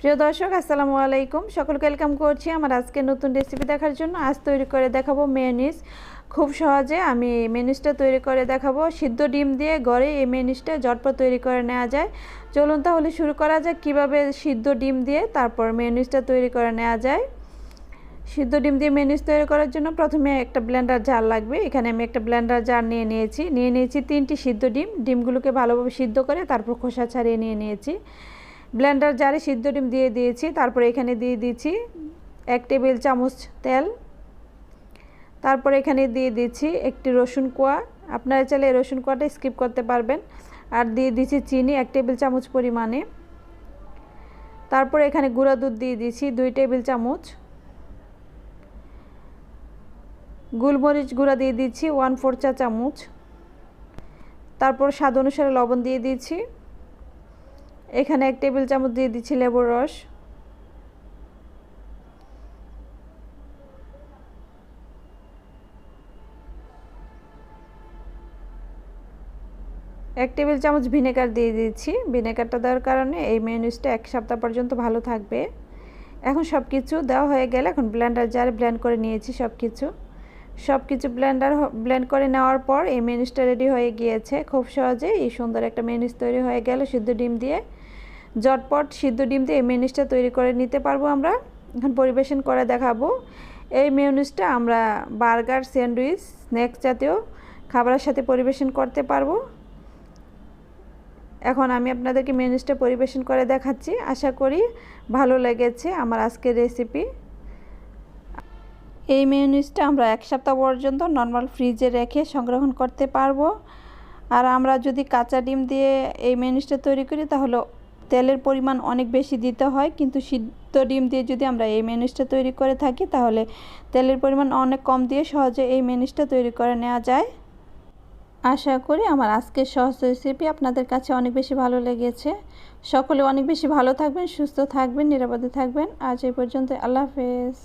প্রিয় দর্শক, আসসালামু আলাইকুম। সকলকে ওয়েলকাম করছি আমার আজকে নতুন রেসিপি দেখার জন্য। আজ তৈরি করে দেখাবো মেয়নিজ খুব সহজে আমি মেনুসটা তৈরি করে দেখাবো। সিদ্ধ ডিম দিয়ে ঘরে এই মেনুসটা ঝটপট তৈরি করে নেওয়া যায়। চলুন তাহলে শুরু করা যাক কীভাবে সিদ্ধ ডিম দিয়ে তারপর মেনুসটা তৈরি করে নেওয়া যায়। সিদ্ধ ডিম দিয়ে মেনুস তৈরি করার জন্য প্রথমে একটা ব্লেন্ডার জার লাগবে। এখানে আমি একটা ব্লেন্ডার জার নিয়ে নিয়েছি। নিয়ে নিয়েছি তিনটি সিদ্ধ ডিম। ডিমগুলোকে ভালোভাবে সিদ্ধ করে তারপর খোসা ছাড়িয়ে নিয়ে নিয়েছি। ব্লেন্ডার জারে সিদ্ধ ডিম দিয়ে দিয়েছি, তারপরে এখানে দিয়ে দিয়েছি এক টেবিল চামচ তেল। তারপরে এখানে দিয়ে দিচ্ছি একটি রসুন কোয়া। আপনারা চাইলে রসুন কোয়াটা স্কিপ করতে পারবেন। আর দিয়ে দিচ্ছি চিনি এক টেবিল চামচ পরিমাণে। তারপরে এখানে গুঁড়া দুধ দিয়ে দিচ্ছি দুই টেবিল চামচ। গোলমরিচ গুঁড়া দিয়ে দিচ্ছি ওয়ান ফোর চা চামচ। তারপর স্বাদ অনুসারে লবণ দিয়ে দিচ্ছি। এখানে এক টেবিল চামচ দিয়ে দিচ্ছি লেবুর রস। এক টেবিল চামচ ভিনেগার দিয়ে দিচ্ছি। ভিনেগারটা দেওয়ার কারণে এই মেনুসটা এক সপ্তাহ পর্যন্ত ভালো থাকবে। এখন সব কিছু দেওয়া হয়ে গেলে এখন ব্লেন্ডার জারে ব্লেন্ড করে নিয়েছি সব কিছু সব কিছু ব্লেন্ডার ব্লেন্ড করে নেওয়ার পর এই মেনুসটা রেডি হয়ে গিয়েছে। খুব সহজে এই সুন্দর একটা মেনুস তৈরি হয়ে গেল সিদ্ধ ডিম দিয়ে। জটপট সিদ্ধ ডিম দিয়ে এই মেনুসটা তৈরি করে নিতে পারব আমরা। এখন পরিবেশন করে দেখাবো। এই মেনুসটা আমরা বার্গার, স্যান্ডউইচ, স্ন্যাক্স জাতীয় খাবারের সাথে পরিবেশন করতে পারব। এখন আমি আপনাদেরকে মেনুসটা পরিবেশন করে দেখাচ্ছি। আশা করি ভালো লেগেছে আমার আজকের রেসিপি এই মেয়নিজটা আমরা এক সপ্তাহ পর্যন্ত নর্মাল ফ্রিজে রেখে সংরক্ষণ করতে পারব। আর আমরা যদি কাঁচা ডিম দিয়ে এই মেয়নিজটা তৈরি করি, তাহলে তেলের পরিমাণ অনেক বেশি দিতে হয়। কিন্তু সিদ্ধ ডিম দিয়ে যদি আমরা এই মেনুসটা তৈরি করে থাকি, তাহলে তেলের পরিমাণ অনেক কম দিয়ে সহজে এই মেনুসটা তৈরি করে নেওয়া যায়। আশা করি আমার আজকের সহজ রেসিপি আপনাদের কাছে অনেক বেশি ভালো লেগেছে। সকলে অনেক বেশি ভালো থাকবেন, সুস্থ থাকবেন, নিরাপদে থাকবেন। আজ এই পর্যন্ত আল্লাহ হাফেজ।